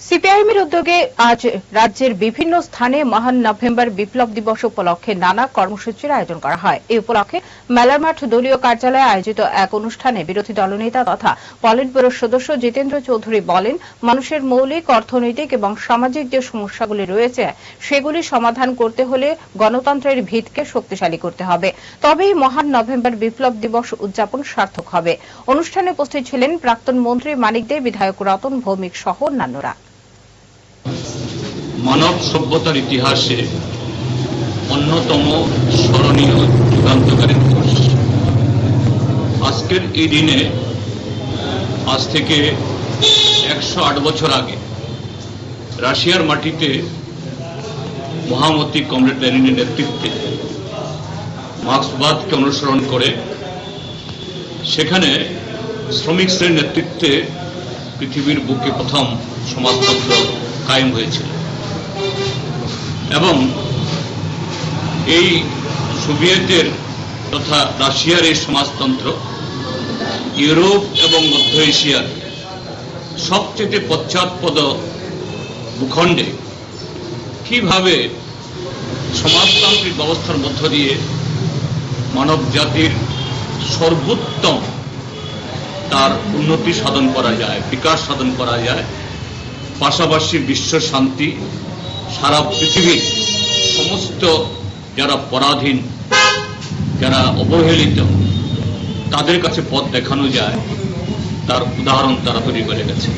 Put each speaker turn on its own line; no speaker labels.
সিপিআইএমের উদ্যোগে আজ রাজ্যের বিভিন্ন স্থানে মহান নভেম্বর বিপ্লব দিবস উপলক্ষে নানা কর্মসূচির আয়োজন করা হয়। এই উপলক্ষে মেলার মাঠ দলীয় কার্যালয়ে আয়োজিত এক অনুষ্ঠানে বিরোধী দলনেতা তথা পলিট ব্যুরোর সদস্য জিতেন্দ্র চৌধুরী বলেন, মানুষের মৌলিক, অর্থনৈতিক এবং সামাজিক যে সমস্যাগুলি রয়েছে, সেগুলি সমাধান করতে হলে গণতন্ত্রের ভিতকে শক্তিশালী করতে হবে। তবেই মহান নভেম্বর বিপ্লব দিবস উদযাপন সার্থক হবে। অনুষ্ঠানে উপস্থিত ছিলেন প্রাক্তন মন্ত্রী মানিক দে, বিধায়ক রতন ভৌমিক সহ অন্যান্যরা।
মানব সভ্যতার ইতিহাসে অন্যতম স্মরণীয় যুগান্তকারী দিবস। আজকের এই দিনে আজ থেকে একশো আট বছর আগে রাশিয়ার মাটিতে মহামতি কমরেড লেনিনের নেতৃত্বে মার্ক্সবাদকে অনুসরণ করে সেখানে শ্রমিক শ্রেণির নেতৃত্বে পৃথিবীর বুকে প্রথম সমাজতন্ত্র কায়েম হয়েছিল। এবং এই সোভিয়েতের তথা রাশিয়ার এই সমাজতন্ত্র, ইউরোপ এবং মধ্য এশিয়ার সবচেয়ে পশ্চাৎপদ ভূখণ্ডে কীভাবে সমাজতান্ত্রিক ব্যবস্থার মধ্য দিয়ে মানব জাতির সর্বোত্তম তার উন্নতি সাধন করা যায়, বিকাশ সাধন করা যায়, পাশাপাশি বিশ্ব শান্তি সারা পৃথিবীর সমস্ত যারা পরাধীন, যারা অবহেলিত, তাদের কাছে পথ দেখানো যায়। তার উদাহরণ তারা তৈরি করে গেছে।